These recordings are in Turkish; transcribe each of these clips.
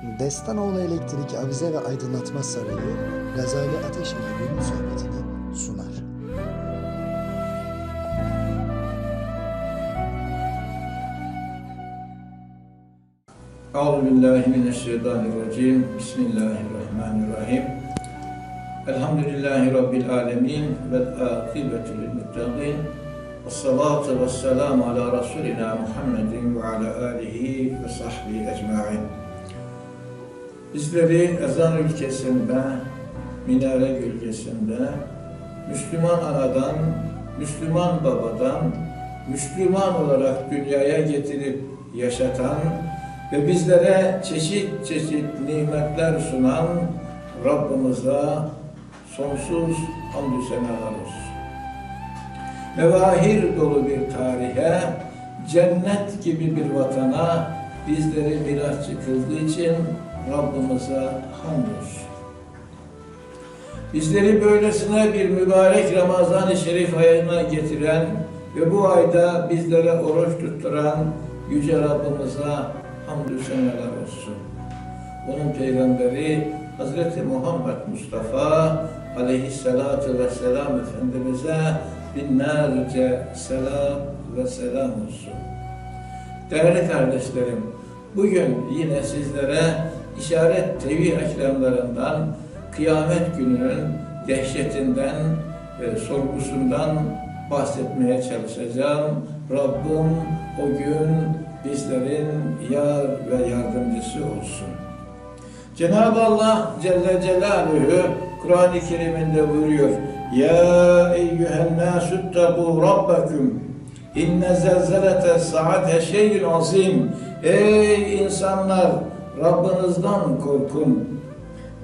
Destanoğlu Elektrik Avize ve Aydınlatma Sarayı, Gazali Ateş ile günün sohbetini sunar. Euzu billahi mineşşeytanirracim. Bismillahirrahmanirrahim. Elhamdülillahi rabbil alamin ve akibetu lil muttaqin. Ves salatu ves selamü ala rasulina Muhammedin ve ala alihi ve sahbihi ecmaîn. Bizleri ezan ülkesinde, minare gölgesinde, Müslüman anadan, Müslüman babadan, Müslüman olarak dünyaya getirip yaşatan ve bizlere çeşit çeşit nimetler sunan Rabbimize sonsuz hamdü senalar olsun. Mevahir dolu bir tarihe, cennet gibi bir vatana bizleri mirasçı kıldığı için Rabbimize hamdolsun. Bizleri böylesine bir mübarek Ramazan-ı Şerif ayına getiren ve bu ayda bizlere oruç tutturan Yüce Rabbimize hamdü seneler olsun. Onun peygamberi Hazreti Muhammed Mustafa aleyhissalatu vesselam Efendimiz'e binlerce selam ve selam olsun. Değerli kardeşlerim, bugün yine sizlere işaret TV ekranlarından kıyamet gününün dehşetinden ve sorgusundan bahsetmeye çalışacağım. Rabbim o gün bizlerin yar ve yardımcısı olsun. Cenab-ı Allah Celle Celaluhu Kur'an-ı Kerim'inde buyuruyor. Ya eyyühen nâsüttegû rabbekum inne zelzelete saate şeyün azim. Ey insanlar Rabbinizden korkun.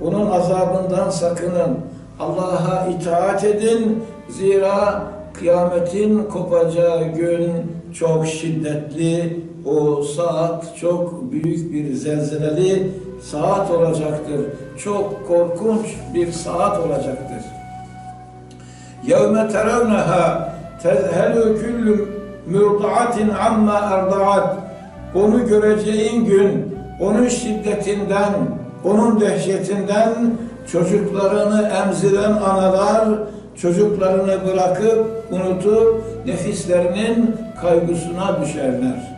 Onun azabından sakının. Allah'a itaat edin. Zira kıyametin kopacağı gün çok şiddetli, o saat çok büyük bir zelzeleli saat olacaktır. Çok korkunç bir saat olacaktır. يَوْمَ تَرَوْنَهَا تَذْهَلُ كُلُّ مُرْضَعَةٍ عَمَّا اَرْضَعَتْ Onu göreceğin gün, onun şiddetinden, onun dehşetinden çocuklarını emziren analar çocuklarını bırakıp unutup nefislerinin kaygısına düşerler.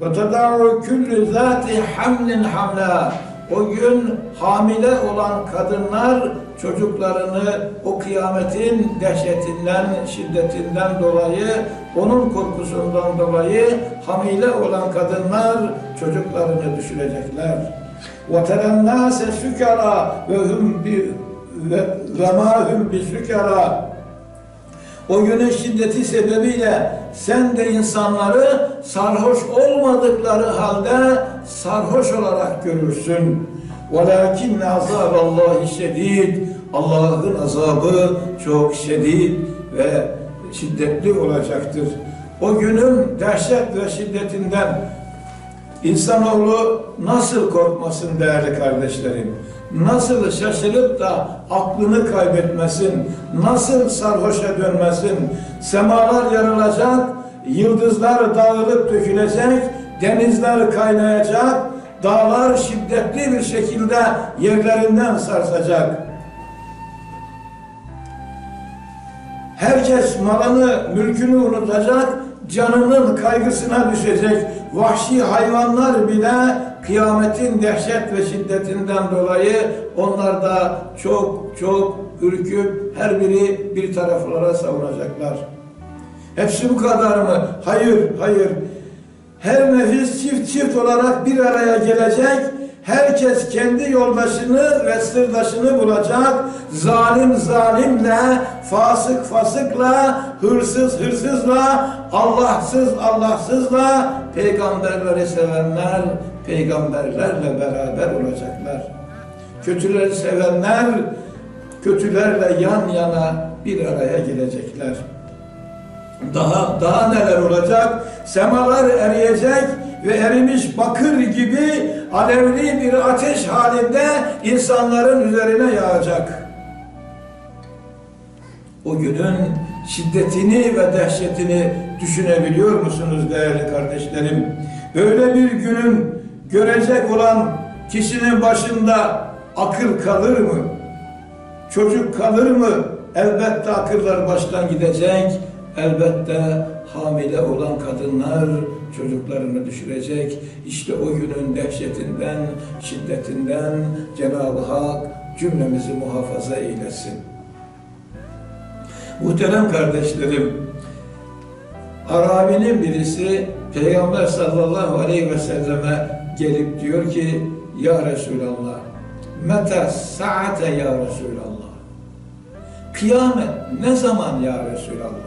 Ve teda'u küllü zati hamlin hamla. O gün hamile olan kadınlar çocuklarını o kıyametin dehşetinden, şiddetinden dolayı, onun korkusundan dolayı hamile olan kadınlar çocuklarını düşürecekler. وَتَرَى النَّاسَ سُكَرَى وَهُمْ وَمَا هُمْ بِسُكَرَى o günün şiddeti sebebiyle sen de insanları sarhoş olmadıkları halde sarhoş olarak görürsün. وَلَاكِنَّ عَذَابَ اللّٰهِ şedid. Allah'ın azabı çok şiddet ve şiddetli olacaktır. O günün dehşet ve şiddetinden insanoğlu nasıl korkmasın değerli kardeşlerim? nasıl şaşırıp da aklını kaybetmesin, nasıl sarhoşa dönmesin, semalar yarılacak, yıldızlar dağılıp dökülecek, denizler kaynayacak, dağlar şiddetli bir şekilde yerlerinden sarsacak. Herkes malını, mülkünü unutacak, canının kaygısına düşecek. Vahşi hayvanlar bile kıyametin dehşet ve şiddetinden dolayı onlar da çok çok ürküp her biri bir taraflara savunacaklar. Hepsi bu kadar mı? Hayır, hayır. Her nefis çift çift olarak bir araya gelecek. Herkes kendi yoldaşını ve sırdaşını bulacak. Zalim zalimle, fasık fasıkla, hırsız hırsızla, Allahsız Allahsızla, peygamberleri sevenler, peygamberlerle beraber olacaklar. Kötüleri sevenler, kötülerle yan yana bir araya gelecekler. Daha daha neler olacak? Semalar eriyecek ve erimiş bakır gibi alevli bir ateş halinde insanların üzerine yağacak. O günün şiddetini ve dehşetini düşünebiliyor musunuz değerli kardeşlerim? Böyle bir günün görecek olan kişinin başında akıl kalır mı? Çocuk kalır mı? Elbette akıllar baştan gidecek. Elbette hamile olan kadınlar çocuklarını düşürecek. İşte o günün dehşetinden, şiddetinden Cenab-ı Hak cümlemizi muhafaza eylesin. Muhterem kardeşlerim, Arabinin birisi Peygamber sallallahu aleyhi ve selleme gelip diyor ki Ya Resulallah Meta saate ya Resulallah Kıyamet ne zaman ya Resulallah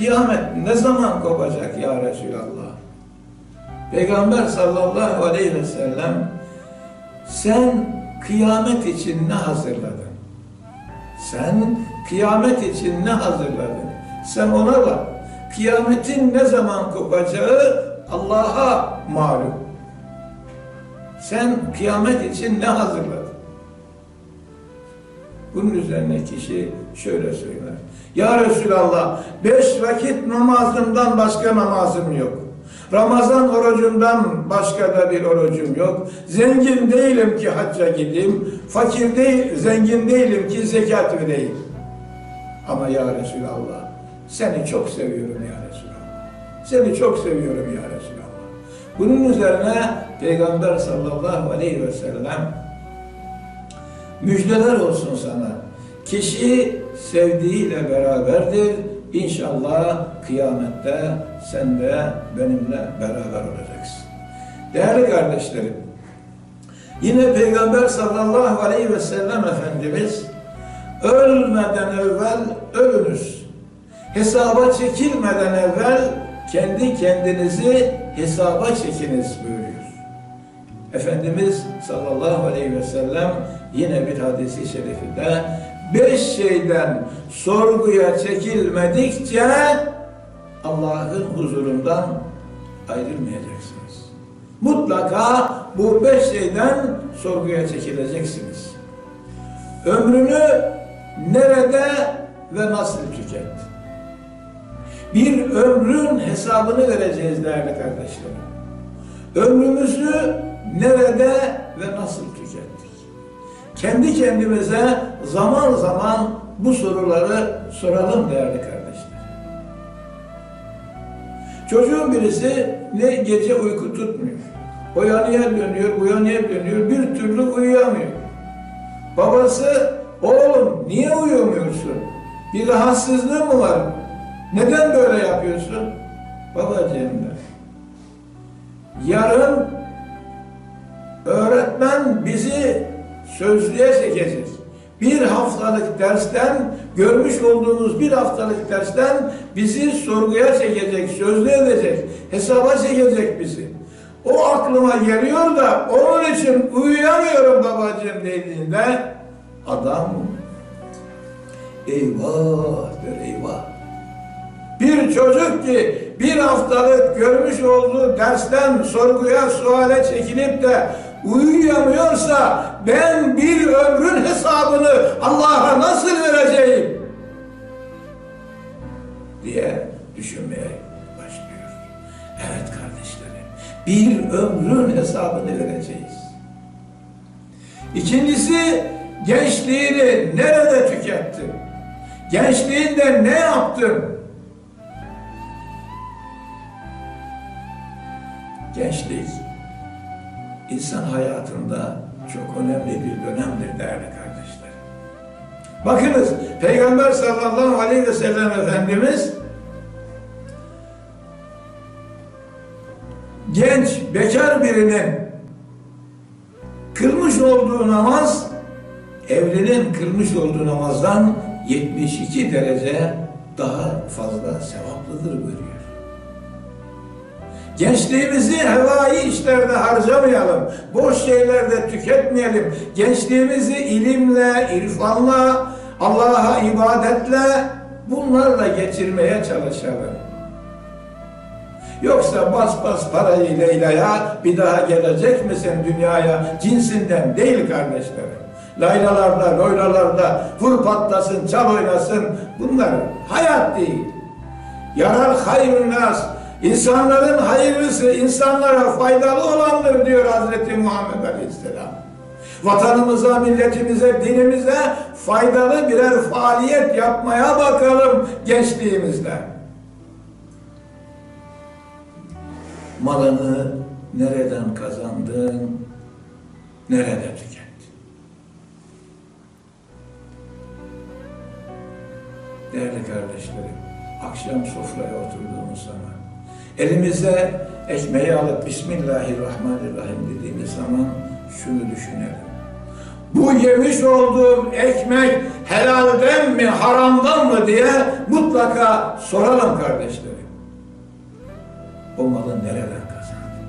Kıyamet ne zaman kopacak ya Resulallah Peygamber sallallahu aleyhi ve sellem sen kıyamet için ne hazırladın? Sen kıyamet için ne hazırladın? Sen ona bak. Kıyametin ne zaman kopacağı Allah'a malum. Sen kıyamet için ne hazırladın? Bunun üzerine kişi şöyle söyler. Ya Resulallah, beş vakit namazımdan başka namazım yok. Ramazan orucundan başka da bir orucum yok. Zengin değilim ki hacca gideyim. Fakir değil, zengin değilim ki zekat vereyim. Ama ya Resulallah, seni çok seviyorum ya Resulallah. Seni çok seviyorum ya Resulallah. Bunun üzerine Peygamber sallallahu aleyhi ve sellem müjdeler olsun sana. Kişi sevdiğiyle beraberdir. İnşallah kıyamette sen de benimle beraber olacaksın. Değerli kardeşlerim, yine Peygamber sallallahu aleyhi ve sellem Efendimiz ölmeden evvel ölünüz. Hesaba çekilmeden evvel kendi kendinizi hesaba çekiniz buyuruyor. Efendimiz sallallahu aleyhi ve sellem yine bir hadisi şerifinde beş şeyden sorguya çekilmedikçe Allah'ın huzurundan ayrılmayacaksınız. Mutlaka bu beş şeyden sorguya çekileceksiniz. Ömrünü nerede ve nasıl tüketti? Bir ömrün hesabını vereceğiz değerli kardeşlerim. Ömrümüzü nerede ve nasıl? Kendi kendimize zaman zaman bu soruları soralım değerli kardeşler. Çocuğun birisi ne gece uyku tutmuyor. O yanıya dönüyor, bu yanıya dönüyor, bir türlü uyuyamıyor. Babası, oğlum niye uyumuyorsun? Bir rahatsızlığı mı var? Neden böyle yapıyorsun? Babacığım der. Yarın öğretmen bizi sözlüğe çekecek. Bir haftalık dersten, görmüş olduğumuz bir haftalık dersten bizi sorguya çekecek, sözlü edecek, hesaba çekecek bizi. O aklıma geliyor da onun için uyuyamıyorum babacığım dediğinde adam eyvah der eyvah. Bir çocuk ki bir haftalık görmüş olduğu dersten sorguya suale çekilip de uyuyamıyorsa ben bir ömrün hesabını Allah'a nasıl vereceğim? diye düşünmeye başlıyor. Evet kardeşlerim, bir ömrün hesabını vereceğiz. İkincisi, gençliğini nerede tükettin? Gençliğinde ne yaptın? Gençlik, insan hayatında çok önemli bir dönemdir değerli kardeşler. Bakınız, Peygamber sallallahu aleyhi ve sellem Efendimiz genç, bekar birinin kılmış olduğu namaz evlinin kılmış olduğu namazdan 72 derece daha fazla sevaplıdır buyuruyor. Gençliğimizi hevai işlerde harcamayalım. Boş şeylerde tüketmeyelim. Gençliğimizi ilimle, irfanla, Allah'a ibadetle bunlarla geçirmeye çalışalım. Yoksa bas bas parayı Leyla'ya bir daha gelecek misin dünyaya cinsinden değil kardeşlerim. Laylalarda, loylalarda vur patlasın, çal oynasın bunlar hayat değil. Yarar hayrun nas İnsanların hayırlısı insanlara faydalı olandır diyor Hazreti Muhammed Aleyhisselam. Vatanımıza, milletimize, dinimize faydalı birer faaliyet yapmaya bakalım gençliğimizde. Malını nereden kazandın, nerede tükettin? Değerli kardeşlerim, akşam sofraya oturduğumuz zaman elimize ekmeği alıp Bismillahirrahmanirrahim dediğimiz zaman şunu düşünelim. Bu yemiş olduğum ekmek helalden mi haramdan mı diye mutlaka soralım kardeşlerim. O malı nereden kazandın?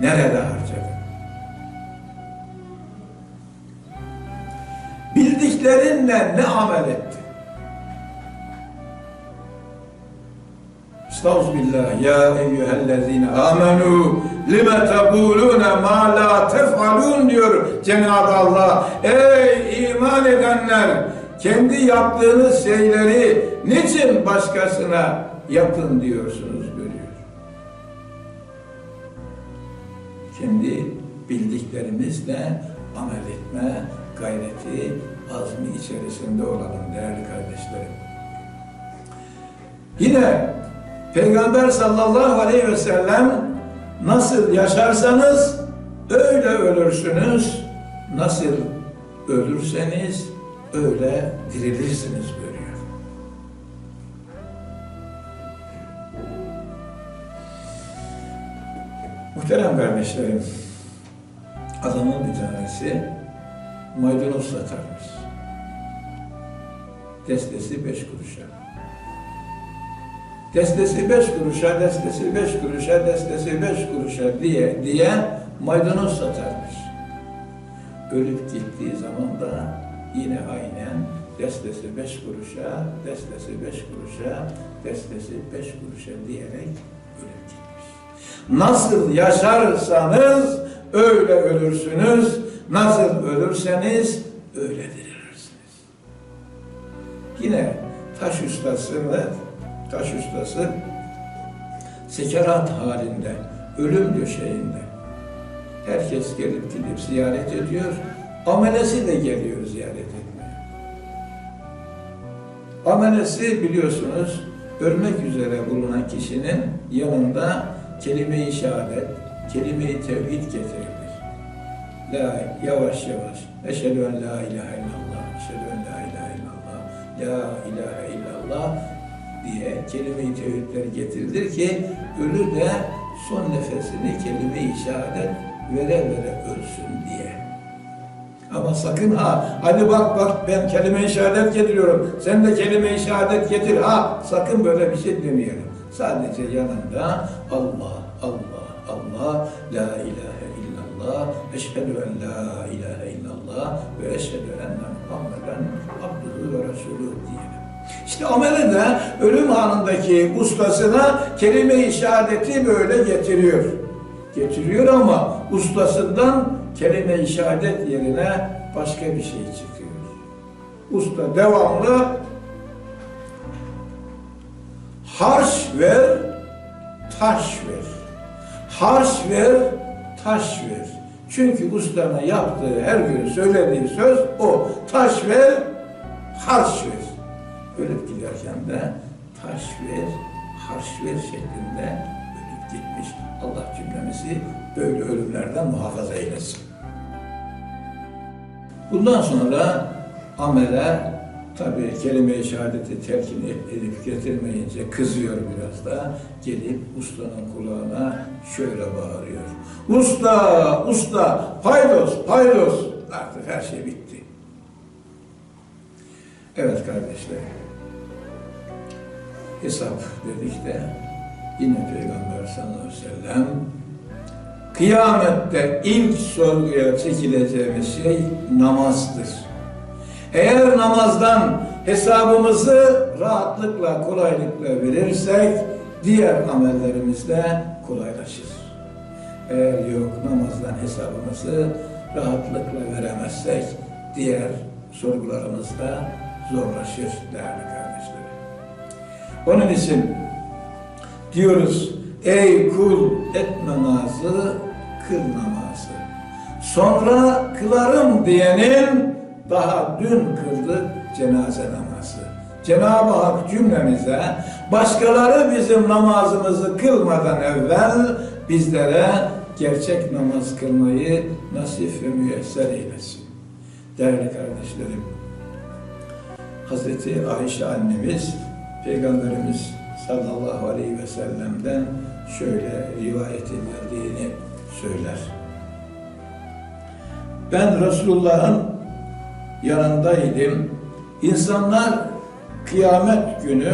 Nerede harcadın? Bildiklerinle ne amel ettin? Estağfirullah. Ya eyyühellezine amenu lime tekulune ma la tef'alun diyor Cenab-ı Allah. Ey iman edenler kendi yaptığınız şeyleri niçin başkasına yapın diyorsunuz buyuruyor. Kendi bildiklerimizle amel etme gayreti azmi içerisinde olalım değerli kardeşlerim. Yine Peygamber sallallahu aleyhi ve sellem nasıl yaşarsanız öyle ölürsünüz. Nasıl ölürseniz öyle dirilirsiniz buyuruyor. Muhterem kardeşlerim, adamın bir tanesi maydanoz satarmış. Destesi beş kuruşa. Destesi beş kuruşa, destesi beş kuruşa, destesi beş kuruşa diye diye maydanoz satarmış. Ölüp gittiği zaman da yine aynen destesi beş kuruşa, destesi beş kuruşa, destesi beş kuruşa diyerek ölüp gitmiş. Nasıl yaşarsanız öyle ölürsünüz, nasıl ölürseniz öyle dirilirsiniz. Yine taş ustasını taş ustası sekerat halinde, ölüm döşeğinde. Herkes gelip gidip ziyaret ediyor. Amelesi de geliyor ziyaret etmeye. Amelesi biliyorsunuz ölmek üzere bulunan kişinin yanında kelime-i şehadet, kelime-i tevhid getirilir. La yavaş yavaş. Eşhedü en la ilahe illallah. Eşhedü en la ilahe illallah. La ilahe illallah diye kelime-i tevhidler getirilir ki ölü de son nefesini kelime-i şehadet vere vere ölsün diye. Ama sakın ha, hadi bak bak ben kelime-i şehadet getiriyorum, sen de kelime-i şehadet getir ha, sakın böyle bir şey demeyelim. Sadece yanında Allah, Allah, Allah, La ilahe illallah, eşhedü en la ilahe illallah ve eşhedü enne Muhammeden abduhu ve resulü. İşte ameli de ölüm anındaki ustasına kelime-i şehadeti böyle getiriyor. Getiriyor ama ustasından kelime-i şehadet yerine başka bir şey çıkıyor. Usta devamlı harç ver, taş ver. Harç ver, taş ver. Çünkü ustana yaptığı her gün söylediği söz o. Taş ver, harç ver ölüp giderken de taş ver, harç ver şeklinde ölüp gitmiş. Allah cümlemizi böyle ölümlerden muhafaza eylesin. Bundan sonra amele tabi kelime-i şehadeti telkin edip getirmeyince kızıyor biraz da gelip ustanın kulağına şöyle bağırıyor. Usta, usta, paydos, paydos. Artık her şey bitti. Evet kardeşlerim hesap dedik de yine Peygamber sallallahu aleyhi ve sellem kıyamette ilk sorguya çekileceğimiz şey namazdır. Eğer namazdan hesabımızı rahatlıkla, kolaylıkla verirsek diğer amellerimiz de kolaylaşır. Eğer yok namazdan hesabımızı rahatlıkla veremezsek diğer sorgularımız da zorlaşır değerli. Onun için diyoruz. Ey kul et namazı, kıl namazı. Sonra kılarım diyenin daha dün kıldı cenaze namazı. Cenab-ı Hak cümlemize başkaları bizim namazımızı kılmadan evvel bizlere gerçek namaz kılmayı nasip ve müyesser eylesin. Değerli kardeşlerim, Hazreti Ayşe annemiz Peygamberimiz sallallahu aleyhi ve sellem'den şöyle rivayet edildiğini söyler. Ben Resulullah'ın yanındaydım. İnsanlar kıyamet günü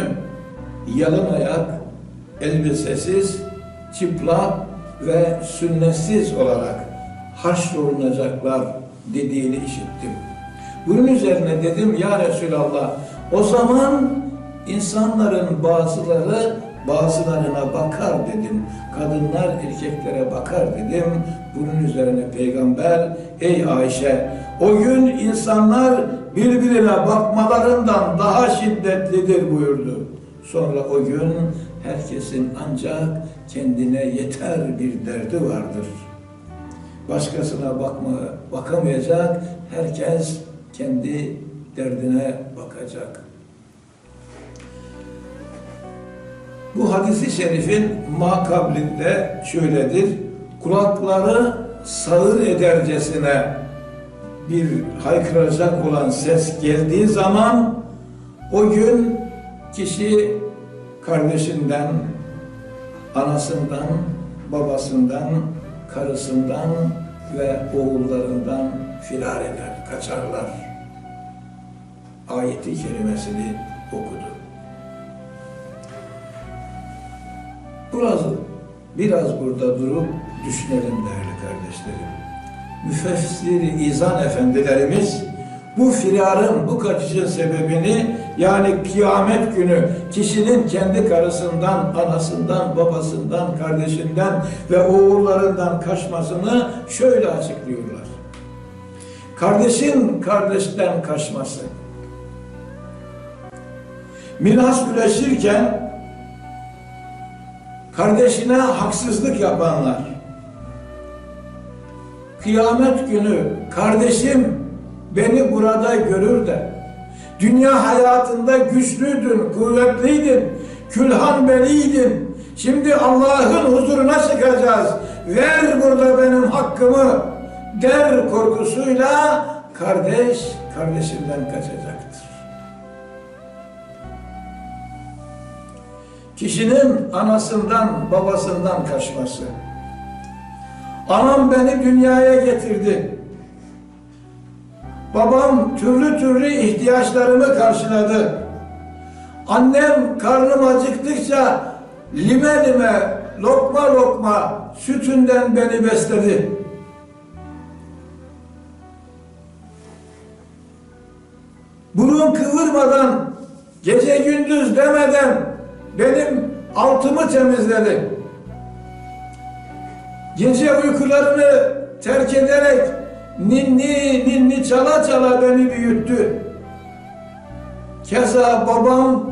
yalın ayak, elbisesiz, çıplak ve sünnetsiz olarak haşrolunacaklar dediğini işittim. Bunun üzerine dedim ya Resulallah o zaman insanların bazıları bazılarına bakar dedim. Kadınlar erkeklere bakar dedim. Bunun üzerine peygamber ey Ayşe o gün insanlar birbirine bakmalarından daha şiddetlidir buyurdu. Sonra o gün herkesin ancak kendine yeter bir derdi vardır. Başkasına bakma, bakamayacak, herkes kendi derdine bakacak. Bu hadisi şerifin makablinde şöyledir. Kulakları sağır edercesine bir haykıracak olan ses geldiği zaman o gün kişi kardeşinden, anasından, babasından, karısından ve oğullarından firar eder, kaçarlar. Ayeti kelimesini okudu. Biraz, biraz burada durup düşünelim değerli kardeşlerim. Müfessir-i İzan efendilerimiz bu firarın, bu kaçışın sebebini yani kıyamet günü kişinin kendi karısından, anasından, babasından, kardeşinden ve oğullarından kaçmasını şöyle açıklıyorlar. Kardeşin kardeşten kaçması. Miras güreşirken kardeşine haksızlık yapanlar, kıyamet günü kardeşim beni burada görür de, dünya hayatında güçlüydün, kuvvetliydin, külhan beliydin, şimdi Allah'ın huzuruna çıkacağız, ver burada benim hakkımı der korkusuyla kardeş kardeşinden kaçacaktır. Kişinin anasından, babasından kaçması. Anam beni dünyaya getirdi. Babam türlü türlü ihtiyaçlarımı karşıladı. Annem karnım acıktıkça lime lime, lokma lokma sütünden beni besledi. Burun kıvırmadan, gece gündüz demeden benim altımı temizledi. Gece uykularını terk ederek ninni ninni çala çala beni büyüttü. Keza babam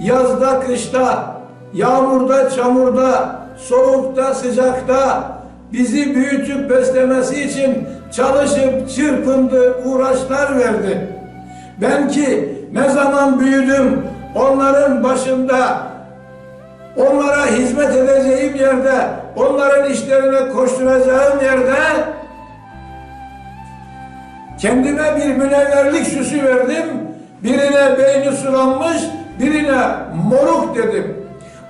yazda kışta, yağmurda çamurda, soğukta sıcakta bizi büyütüp beslemesi için çalışıp çırpındı, uğraşlar verdi. Ben ki ne zaman büyüdüm onların başında onlara hizmet edeceğim yerde, onların işlerine koşturacağım yerde kendime bir münevverlik süsü verdim. Birine beyni sulanmış, birine moruk dedim.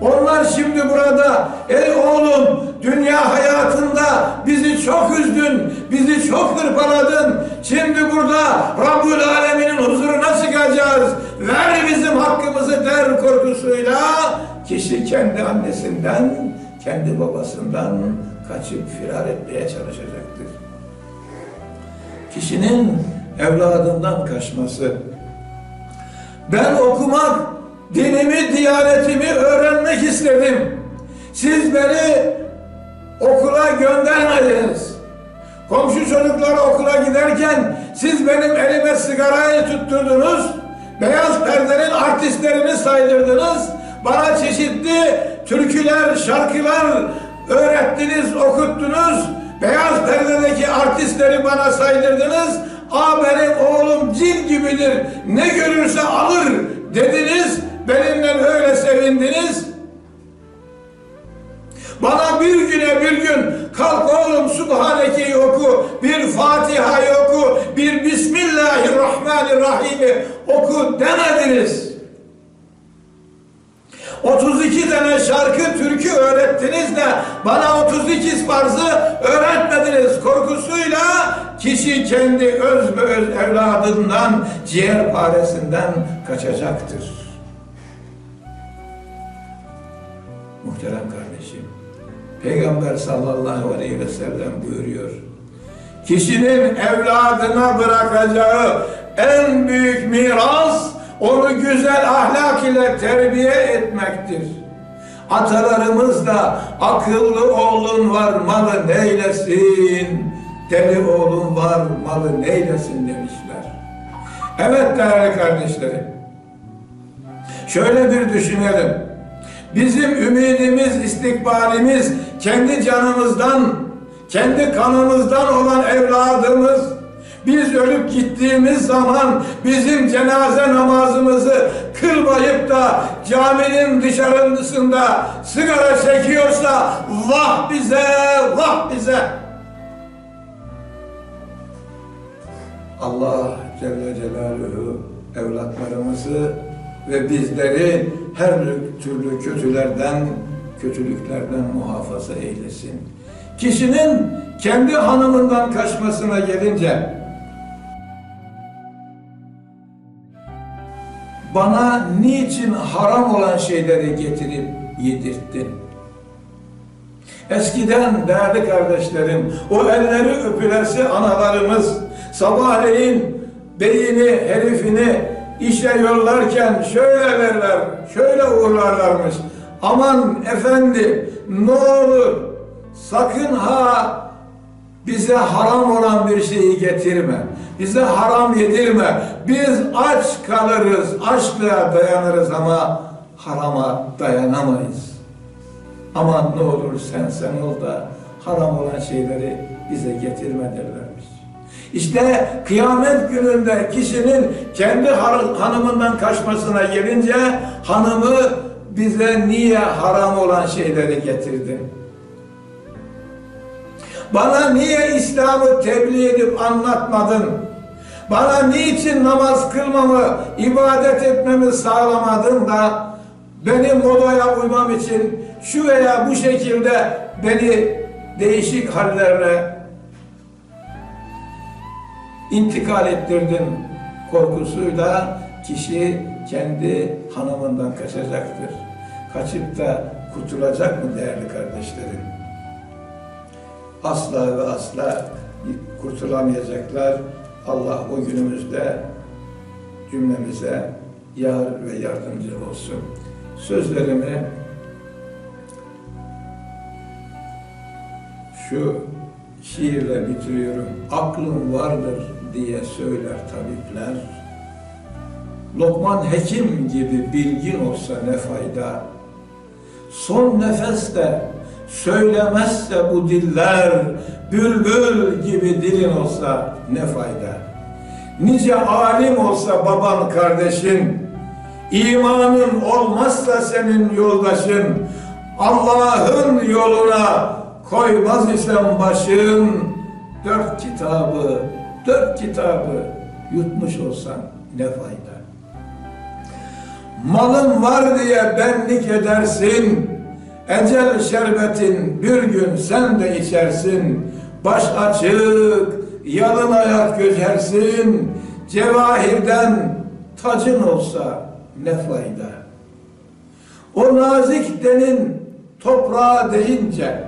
Onlar şimdi burada, ey oğlum dünya hayatında bizi çok üzdün, bizi çok hırpaladın. Şimdi burada Rabbül Alemin'in huzuruna çıkacağız. Ver bizim hakkımızı der korkusuyla kişi kendi annesinden, kendi babasından kaçıp firar etmeye çalışacaktır. Kişinin evladından kaçması. Ben okumak, dinimi, diyanetimi öğrenmek istedim. Siz beni okula göndermediniz. Komşu çocuklar okula giderken siz benim elime sigarayı tutturdunuz. Beyaz perdenin artistlerini saydırdınız. Bana çeşitli türküler, şarkılar öğrettiniz, okuttunuz. Beyaz perdedeki artistleri bana saydırdınız. Aa benim oğlum cin gibidir. Ne görürse alır dediniz. Benimle öyle sevindiniz. Bana bir güne bir gün kalk oğlum Subhaneke'yi oku, bir Fatiha'yı oku, bir Bismillahirrahmanirrahim'i oku demediniz. 32 tane şarkı, türkü öğrettiniz de bana 32 farzı öğretmediniz korkusuyla kişi kendi öz ve öz evladından, ciğer paresinden kaçacaktır. Muhterem kardeşim, Peygamber sallallahu aleyhi ve sellem buyuruyor. Kişinin evladına bırakacağı en büyük miras onu güzel ahlak ile terbiye etmektir. Atalarımız da akıllı oğlun var malı neylesin, deli oğlun var malı neylesin demişler. Evet değerli kardeşlerim, şöyle bir düşünelim. Bizim ümidimiz, istikbalimiz kendi canımızdan, kendi kanımızdan olan evladımız. Biz ölüp gittiğimiz zaman bizim cenaze namazımızı kılmayıp da caminin dışarısında sigara çekiyorsa vah bize, vah bize. Allah Celle Celaluhu evlatlarımızı ve bizleri her türlü kötülerden, kötülüklerden muhafaza eylesin. Kişinin kendi hanımından kaçmasına gelince bana niçin haram olan şeyleri getirip yedirttin? Eskiden değerli kardeşlerim, o elleri öpülesi analarımız sabahleyin beyini, herifini işe yollarken şöyle verler, şöyle uğurlarlarmış. Aman efendi ne olur sakın ha bize haram olan bir şeyi getirme. Bize haram yedirme. Biz aç kalırız, açlığa dayanırız ama harama dayanamayız. Aman ne olur sen sen ol da haram olan şeyleri bize getirme derlermiş. İşte kıyamet gününde kişinin kendi hanımından kaçmasına gelince hanımı bize niye haram olan şeyleri getirdin? Bana niye İslam'ı tebliğ edip anlatmadın? Bana niçin namaz kılmamı, ibadet etmemi sağlamadın da benim modaya uymam için şu veya bu şekilde beni değişik hallerle intikal ettirdin korkusuyla kişi kendi hanımından kaçacaktır. Kaçıp da kurtulacak mı değerli kardeşlerim? Asla ve asla kurtulamayacaklar. Allah o günümüzde cümlemize yar ve yardımcı olsun. Sözlerimi şu şiirle bitiriyorum. Aklım vardır diye söyler tabipler. Lokman Hekim gibi bilgin olsa ne fayda? Son nefeste söylemezse bu diller, bülbül gibi dilin olsa ne fayda? Nice alim olsa baban kardeşin, imanın olmazsa senin yoldaşın, Allah'ın yoluna koymaz isem başın, dört kitabı, dört kitabı yutmuş olsan ne fayda? Malın var diye benlik edersin, ecel şerbetin bir gün sen de içersin, baş açık, yalın ayak gözersin, cevahirden tacın olsa ne fayda? O nazik denin toprağa deyince,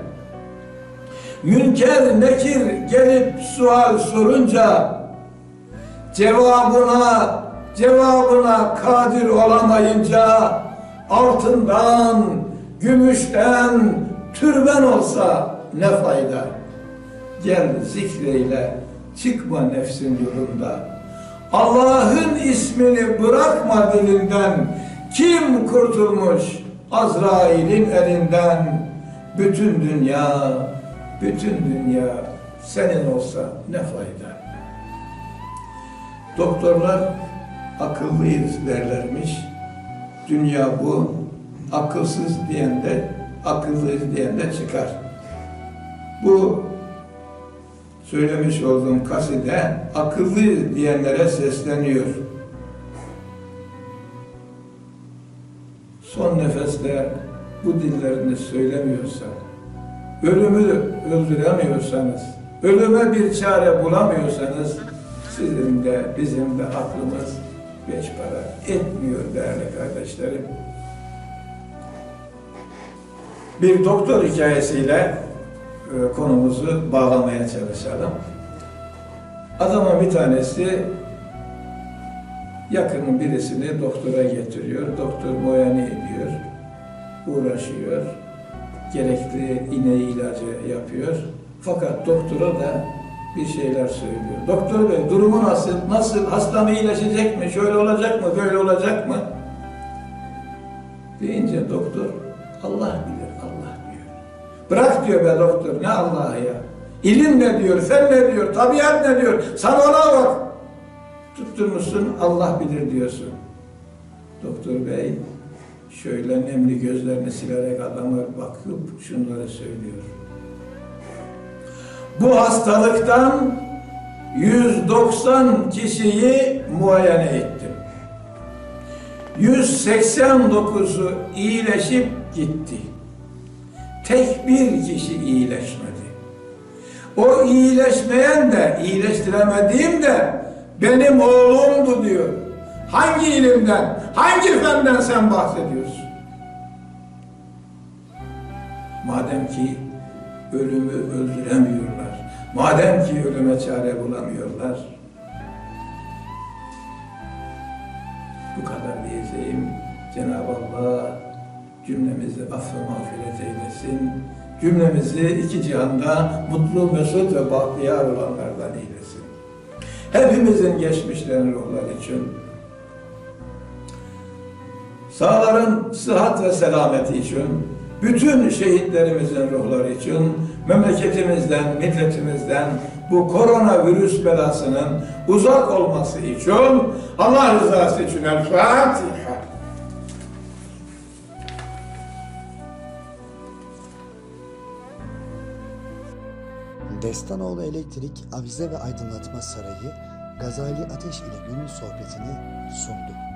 Münker nekir gelip sual sorunca cevabına cevabına kadir olamayınca altından, gümüşten türben olsa ne fayda? Gel zikreyle çıkma nefsin yolunda. Allah'ın ismini bırakma dilinden. Kim kurtulmuş Azrail'in elinden bütün dünya, bütün dünya senin olsa ne fayda? Doktorlar akıllıyız derlermiş. Dünya bu, akılsız diyen de, akıllıyız diyen de çıkar. Bu söylemiş olduğum kaside akıllı diyenlere sesleniyor. Son nefeste bu dillerini söylemiyorsa, ölümü öldüremiyorsanız, ölüme bir çare bulamıyorsanız, sizin de bizim de aklımız beş para etmiyor değerli kardeşlerim. Bir doktor hikayesiyle e, konumuzu bağlamaya çalışalım. Adamın bir tanesi yakının birisini doktora getiriyor. Doktor muayene ediyor, uğraşıyor, gerekli iğne ilacı yapıyor. Fakat doktora da bir şeyler söylüyor. Doktor bey durumu nasıl? Nasıl? Hastam iyileşecek mi? Şöyle olacak mı? Böyle olacak mı? Deyince doktor Allah bilir, Allah diyor. Bırak diyor be doktor, ne Allah'ı ya? İlim ne diyor, fen ne diyor, tabiat ne diyor? Sen ona bak. Tutturmuşsun, Allah bilir diyorsun. Doktor bey şöyle nemli gözlerini silerek adama bakıp şunları söylüyor. Bu hastalıktan 190 kişiyi muayene ettim. 189'u iyileşip gitti. Tek bir kişi iyileşmedi. O iyileşmeyen de, iyileştiremediğim de benim oğlumdu diyor. Hangi ilimden, hangi fenden sen bahsediyorsun? Madem ki ölümü öldüremiyorlar, madem ki ölüme çare bulamıyorlar, bu kadar diyeceğim. Cenab-ı Allah cümlemizi affı mağfiret eylesin. Cümlemizi iki cihanda mutlu, mesut ve bahtiyar olanlardan eylesin. Hepimizin geçmişlerin ruhları için, sağların sıhhat ve selameti için, bütün şehitlerimizin ruhları için, memleketimizden, milletimizden bu koronavirüs belasının uzak olması için Allah rızası için El Fatiha. Destanoğlu Elektrik, Avize ve Aydınlatma Sarayı, Gazali Ateş ile Gönül Sohbetini sundu.